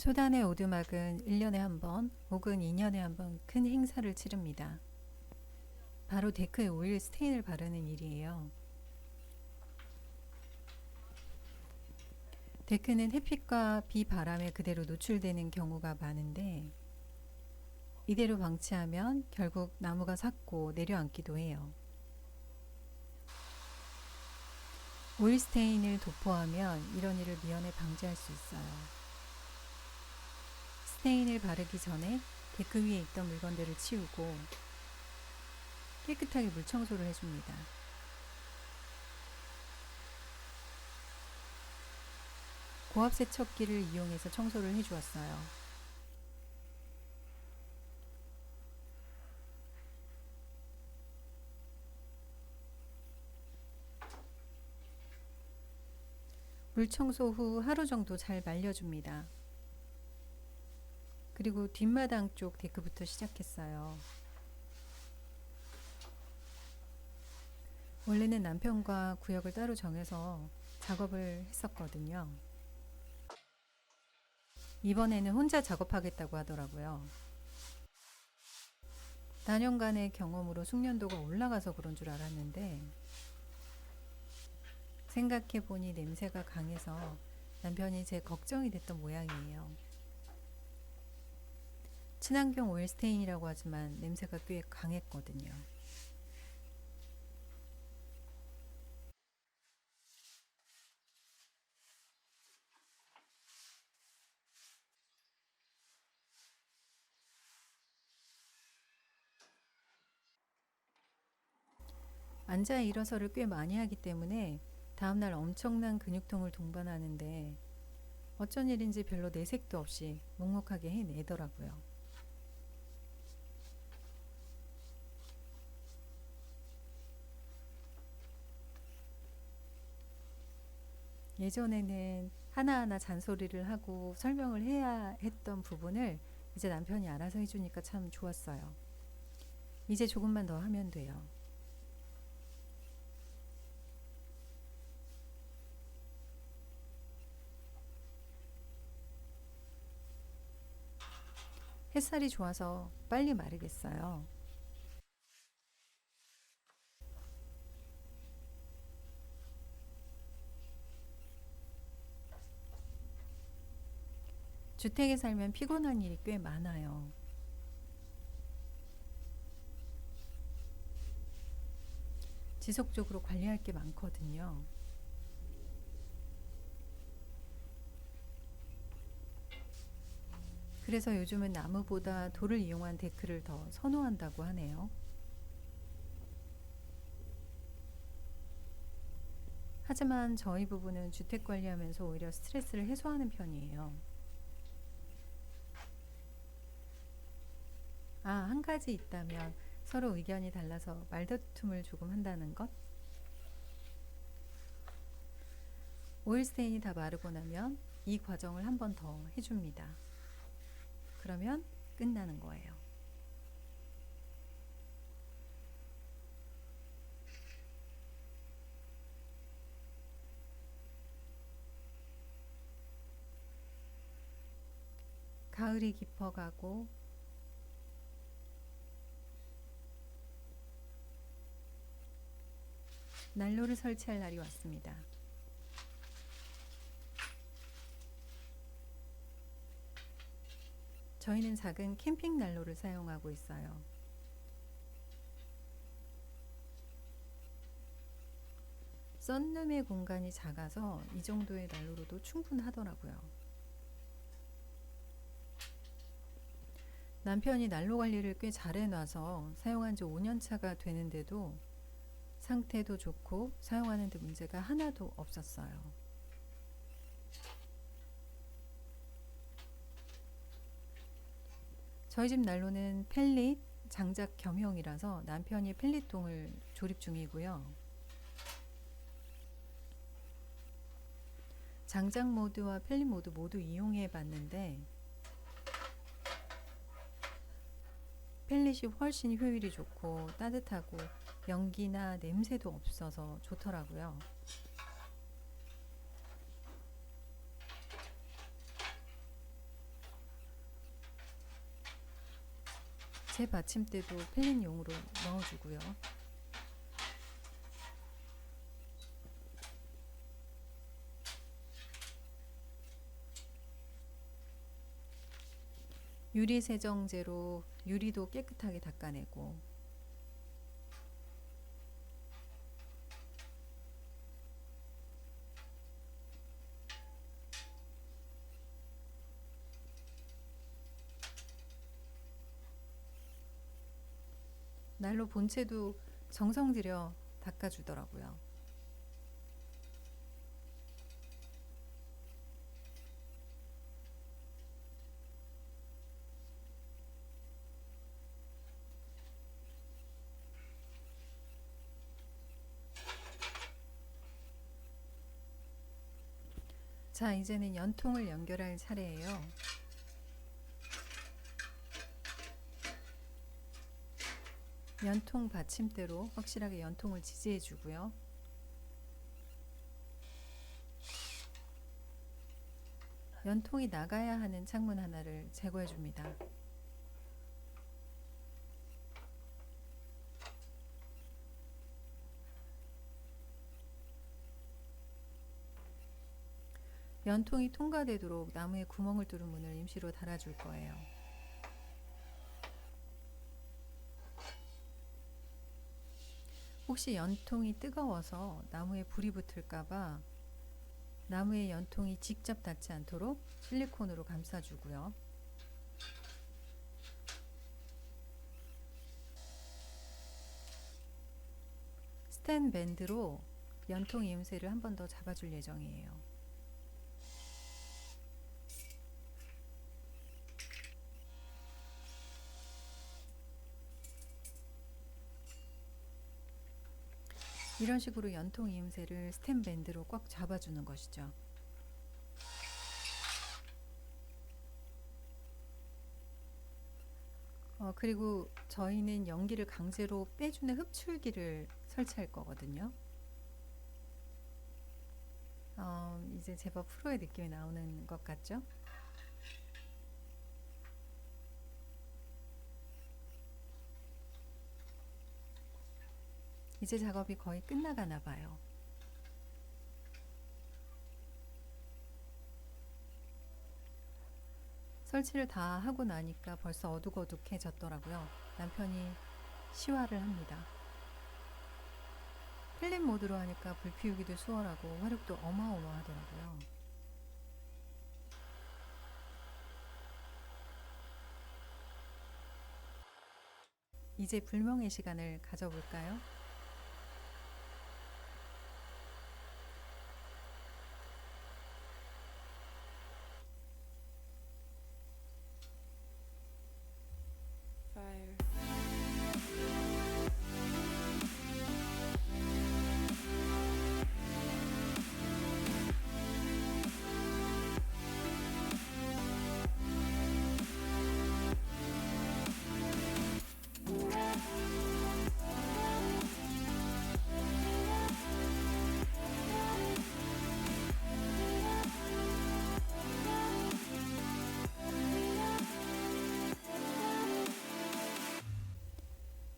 소단의 오두막은 1년에 한 번 혹은 2년에 한 번 큰 행사를 치릅니다. 바로 데크에 오일 스테인을 바르는 일이에요. 데크는 햇빛과 비 바람에 그대로 노출되는 경우가 많은데 이대로 방치하면 결국 나무가 삭고 내려앉기도 해요. 오일 스테인을 도포하면 이런 일을 미연에 방지할 수 있어요. 스테인을 바르기 전에 데크 위에 있던 물건들을 치우고 깨끗하게 물 청소를 해줍니다. 고압 세척기를 이용해서 청소를 해주었어요. 물 청소 후 하루 정도 잘 말려줍니다. 그리고 뒷마당 쪽 데크부터 시작했어요. 원래는 남편과 구역을 따로 정해서 작업을 했었거든요. 이번에는 혼자 작업하겠다고 하더라고요. 4년간의 경험으로 숙련도가 올라가서 그런 줄 알았는데 생각해보니 냄새가 강해서 남편이 제 걱정이 됐던 모양이에요. 친환경 오일 스테인이라고 하지만 냄새가 꽤 강했거든요. 앉아 일어서를 꽤 많이 하기 때문에 다음날 엄청난 근육통을 동반하는데 어쩐 일인지 별로 내색도 없이 묵묵하게 해내더라고요. 예전에는 하나하나 잔소리를 하고 설명을 해야 했던 부분을 이제 남편이 알아서 해주니까 참 좋았어요. 이제 조금만 더 하면 돼요. 햇살이 좋아서 빨리 마르겠어요. 주택에 살면 피곤한 일이 꽤 많아요. 지속적으로 관리할 게 많거든요. 그래서 요즘은 나무보다 돌을 이용한 데크를 더 선호한다고 하네요. 하지만 저희 부부는 주택 관리하면서 오히려 스트레스를 해소하는 편이에요. 아, 한 가지 있다면 서로 의견이 달라서 말다툼을 조금 한다는 것? 오일 스테인이 다 마르고 나면 이 과정을 한 번 더 해줍니다. 그러면 끝나는 거예요. 가을이 깊어가고 난로를 설치할 날이 왔습니다. 저희는 작은 캠핑 난로를 사용하고 있어요. 썬룸의 공간이 작아서 이 정도의 난로로도 충분하더라고요. 남편이 난로 관리를 꽤 잘해놔서 사용한 지 5년 차가 되는데도 상태도 좋고 사용하는 데 문제가 하나도 없었어요. 저희 집 난로는 펠릿 장작 겸용이라서 남편이 펠릿통을 조립 중이고요. 장작 모드와 펠릿 모드 모두 이용해 봤는데 펠릿이 훨씬 효율이 좋고 따뜻하고 연기나 냄새도 없어서 좋더라고요. 제 받침대도 필린용으로 넣어주고요. 유리 세정제로 유리도 깨끗하게 닦아내고 난로 본체도 정성 들여 닦아주더라고요. 자, 이제는 연통을 연결할 차례예요. 연통 받침대로 확실하게 연통을 지지해 주고요. 연통이 나가야 하는 창문 하나를 제거해 줍니다. 연통이 통과되도록 나무에 구멍을 뚫은 문을 임시로 달아줄 거예요. 혹시 연통이 뜨거워서 나무에 불이 붙을까봐 나무에 연통이 직접 닿지 않도록 실리콘으로 감싸주고요. 스텐 밴드로 연통 이음새를 한 번 더 잡아줄 예정이에요. 이런 식으로 연통 이음새를 스템 밴드로 꽉 잡아주는 것이죠. 어, 그리고 저희는 연기를 강제로 빼주는 흡출기를 설치할 거거든요. 어, 이제 제법 프로의 느낌이 나오는 것 같죠? 이제 작업이 거의 끝나가나 봐요. 설치를 다 하고 나니까 벌써 어둑어둑해졌더라고요. 남편이 시화를 합니다. 필름 모드로 하니까 불 피우기도 수월하고 화력도 어마어마하더라고요. 이제 불명의 시간을 가져볼까요?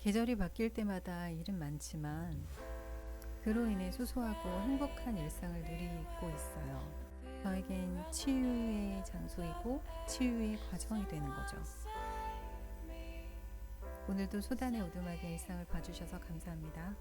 계절이 바뀔 때마다 일은 많지만 그로 인해 소소하고 행복한 일상을 누리고 있어요. 저에겐 치유의 장소이고 치유의 과정이 되는 거죠. 오늘도 소단의 오두막의 일상을 봐주셔서 감사합니다.